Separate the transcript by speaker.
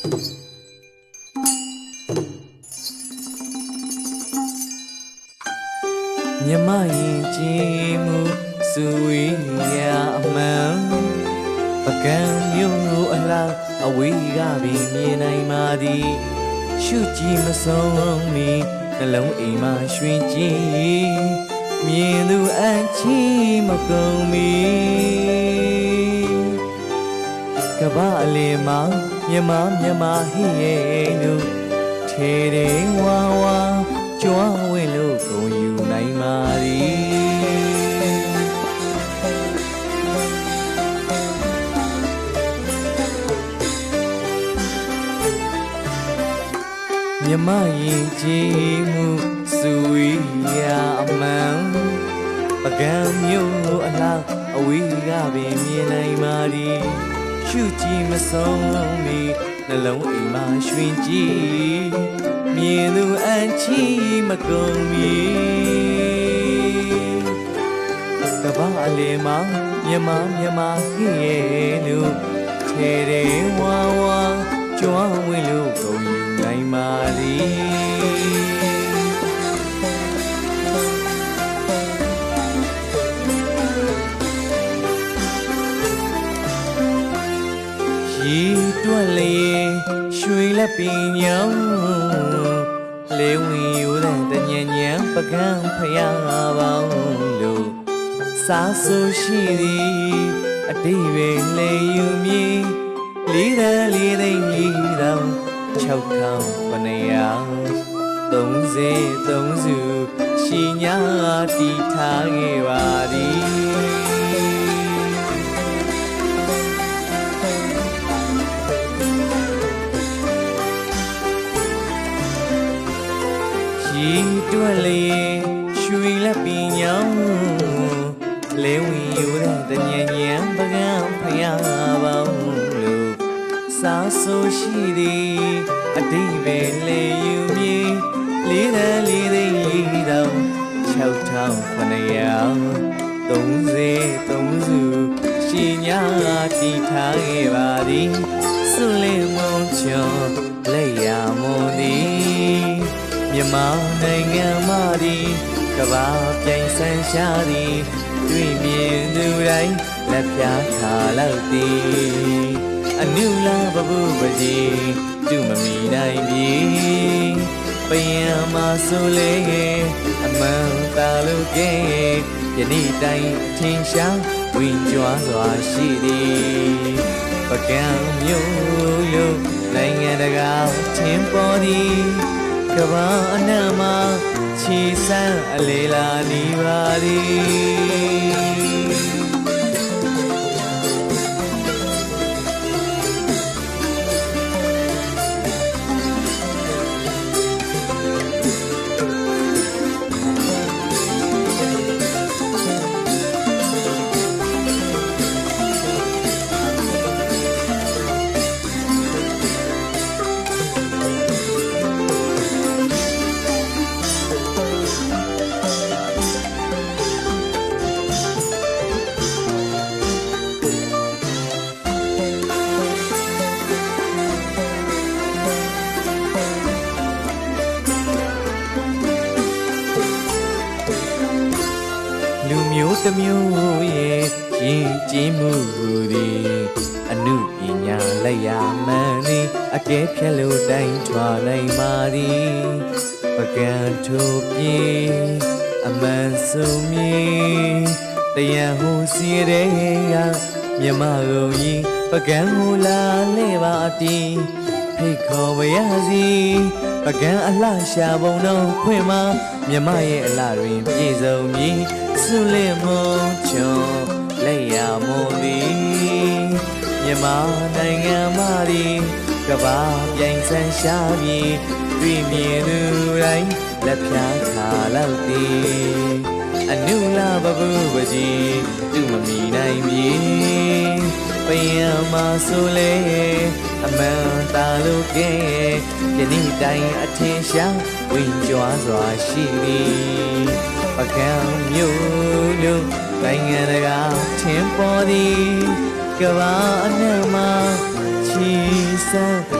Speaker 1: မြမရင်ကြည်မှုစုဝေးရာအမှန်ပကံမျိုးအလားအဝေးကပင်မြင်နိုင်ပါသည်ရှုကြည့်မဆုံးမီနှလုံးအိမ်မှာရွှင်ကြည်မြင်သူအချီမကုန်မီကဘာအလင်းမှာ မြမမြမဟိရဲ့လူထေတယ်ဝါဝါကြွားဝင်လို့ကုန်ယူနိုင်ပါသည်မြမရင်ကြည်မှုစုဝေးရာအမှန်ပကံမျိုးအလားအဝေးကပင်မြင်နိုင်ပါသည် ရှုကြည့်မဆုံးမီနှလုံးအိမ်မှာရွှင်ကြည်မြင်သူအချီမကုန်မီကဘာအလေးမှာမြမမြမဟိရဲ့လူထဲတယ်ဝါဝါကြွားဝင်လို့ ရီတွက်လေရွှေလက်ပင်ညောင်းလေဝင်ယူတဲ့တညံညံပကံဖယားပေါင်းလို့စားဆူရှိသည်အတိပင်လေယူမည်လေးတန်လေးသိန်းလေးတောင်6ထောင်ခဏရာ30 3စုရှိညာတီထားခဲ့ပါသည် ရီတွက်လေရွှေလက်ပင်ညောင်းလဲဝင်ယူတဲ့တညံညံပကံဖယားပေါင်းလို့စားဆိုရှိသည်အတိပဲလေယူမည်လေးတန်လေးသိန်းလေးတောင်6ထောင်ခဏရာ30 3စုရှိညာတီထားခဲ့ပါသည်စွလေးမုံချော မြန်မာနိုင်ငံမှသည်ကဘာပြိုင်ဆန်းရှားသည်တွေ့မြင်သူတိုင်းလက်ပြားခါလောက်သည်အနုလာဘဘုပကြီးသူမမီနိုင်ပြီပယံမဆိုလေအမှန်တာလို့ကဲယနေ့တိုင်းထင်ရှားဝင်ကြွားစွာရှိသည်ပကံမျိုးလို့နိုင်ငံတကာထင်ပေါ်သည် ကဘာအနံ့မှာခြေစမ်းအလေလာနေပါသည် လူမျိုးတစ်မျိုးရဲ့ရည်ကြည်မှုသည်အနုပညာလက်ရမှန်သည်အကဲဖြတ်လို့တိုင်းထွာနိုင်ပါသည်ပကံထိုးပြေအမှန်ဆုံးမြေတရားဟူစီရဲရမြမကုန်ကြီးပကံဟူလာလဲပါတီ ဖိတ်ခေါ်ပါရစီပကံအလှရှာပုံတော့ခွင့်မမြမရဲ့အလှတွင်ပြည့်စုံမည်ဆုလေမုံချွန်လက်ရမွန်သည်မြမနိုင်ငံမှသည်ကဘာပြိုင်ဆန်းရှားပြီးတွေ့မြင်သူတိုင်းလက်ဖြာခါလောက်သည်အနုလာဘဘုပကြီးသူမမီနိုင်ပြီ ပယံမဆိုလေအမှန်တာလို့ကဲယနေ့တိုင်းအထင်ရှားဝင်ကြွားစွာရှိသည်ပကံမျိုးလို့နိုင်ငံတကာထင်ပေါ်သည်ကဘာအနှံ့မှာချီစံအလေလေလာ